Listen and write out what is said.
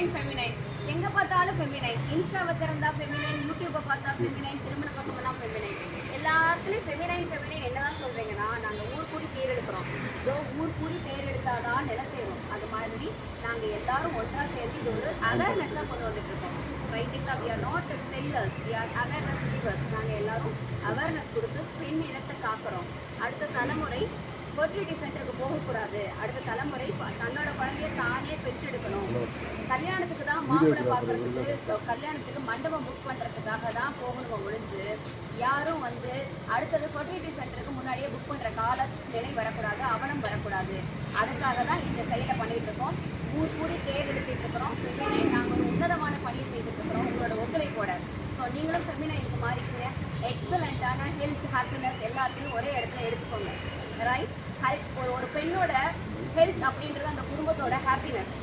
Feminine feminine எங்கே பார்த்தாலும் feminine இன்ஸ்டாவை திறந்தா ஃபெமினைன் யூடியூப்பை பார்த்தா ஃபெமினைன் திருமண பக்கமெல்லாம் ஃபெமினைன் எல்லாத்துலேயும் ஃபெமினைன் ஃபெமினைன் என்னதான் சொல்கிறீங்கன்னா நாங்கள் ஊர் கூடி தேர் எடுக்கிறோம். இதோ ஊர் கூடி தேர் எடுத்தாதான் நில சேரும். அது மாதிரி நாங்கள் எல்லாரும் ஒன்றா சேர்ந்து இது ஒரு அவேர்னஸாக கொண்டு வந்துட்டு இருக்கோம். ரைட்டுங்களா we are not sellers we are awareness givers நாங்கள் எல்லாரும் அவேர்னஸ் கொடுத்து பெண் இனத்தை காக்கிறோம். அடுத்த தலைமுறை ஃபர்டிலிட்டி சென்டருக்கு போகக்கூடாது. அடுத்த தலைமுறை தன்னோட குழந்தைய தானே பெற்றெடுக்கணும். கல்யாணத்துக்கு தான் மாப்பிள்ளை பார்க்கறதுக்கு கல்யாணத்துக்கு மண்டபம் புக் பண்ணுறதுக்காக தான் போகணும் ஒழிஞ்சு யாரும் வந்து அடுத்தது ஃபர்டிலிட்டி சென்டருக்கு முன்னாடியே புக் பண்ணுற கால நிலை வரக்கூடாது அவலம் வரக்கூடாது. அதுக்காக தான் இந்த செயலை பண்ணிட்டு இருக்கோம். ஊர் கூடி தேர்ந்தெடுத்துட்டு இருக்கிறோம். ஃபெமினைன் நாங்கள் ஒரு உன்னதமான பணியை செய்துட்டு இருக்கிறோம். உங்களோட ஒத்துழைப்போட. ஸோ நீங்களும் ஃபெமினைனுக்கு மாறிக்கங்க எக்ஸலண்ட்டான ஹெல்த் ஹாப்பினஸ் எல்லாத்தையும் ஒரே இடத்துல எடுத்துக்கோங்க. ரைட் ஒரு ஒரு பெண்ணோட ஹெல்த் அப்படின்றது அந்த குடும்பத்தோட ஹாப்பினஸ்